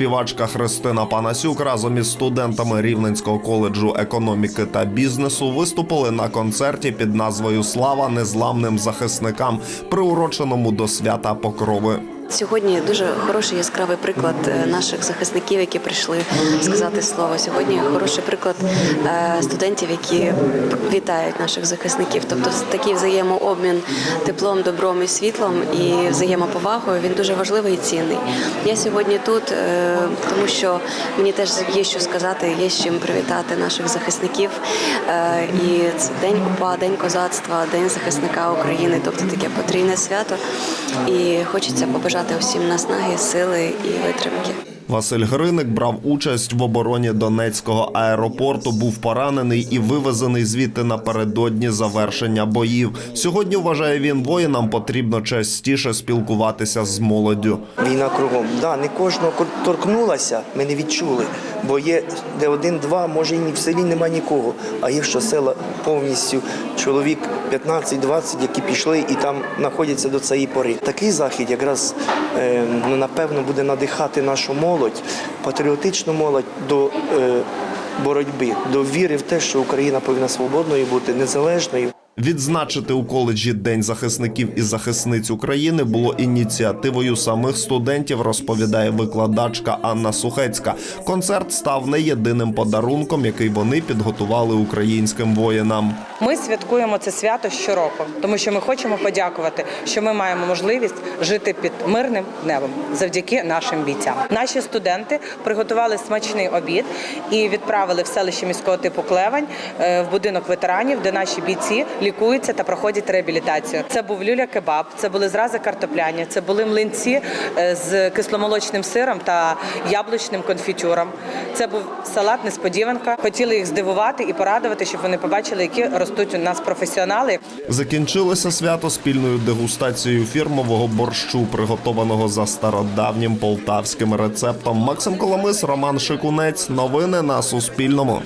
Співачка Христина Панасюк разом із студентами Рівненського коледжу економіки та бізнесу виступили на концерті під назвою Слава незламним захисникам, приуроченому до свята Покрови. Сьогодні дуже хороший яскравий приклад е, наших захисників, які прийшли сказати слово. Сьогодні хороший приклад е, студентів, які вітають наших захисників. Тобто такий взаємообмін теплом, добром і світлом і взаємоповагою він дуже важливий і цінний. Я сьогодні тут, е, тому що мені теж є що сказати, є з чим привітати наших захисників. І це день УПА, день козацтва, день захисника України, тобто таке потрійне свято. І хочеться побажати усім наснаги, сили і витримки. Василь Гриник брав участь в обороні Донецького аеропорту, був поранений і вивезений звідти напередодні завершення боїв. Сьогодні вважає він, воїнам потрібно частіше спілкуватися з молоддю. Війна кругом. Да, не кожного торкнулася, ми не відчули. Бо є де один-два, може і ні в селі нема нікого. А є що села повністю чоловік 15-20, які пішли і там знаходяться до цієї пори. Такий захід якраз е, ну, напевно буде надихати нашу молодь, патріотичну молодь до. Е, Боротьби до віри в те, що Україна повинна свободною бути незалежною. Відзначити у коледжі День захисників і захисниць України було ініціативою самих студентів, розповідає викладачка Анна Сухецька. Концерт став не єдиним подарунком, який вони підготували українським воїнам. Ми святкуємо це свято щороку, тому що ми хочемо подякувати, що ми маємо можливість жити під мирним небом завдяки нашим бійцям. Наші студенти приготували смачний обід і відправили в селище міського типу Клевань е, в будинок ветеранів, де наші бійці лікуються та проходять реабілітацію. Це був люля кебаб, це були зрази картопляні, це були млинці е, з кисломолочним сиром та яблучним конфітюром. Це був салат несподіванка. Хотіли їх здивувати і порадувати, щоб вони побачили, які ростуть у нас професіонали. Закінчилося свято спільною дегустацією фірмового борщу, приготованого за стародавнім полтавським рецептом. Максим Коломис, Роман Шикунець. Новини на Суспільному.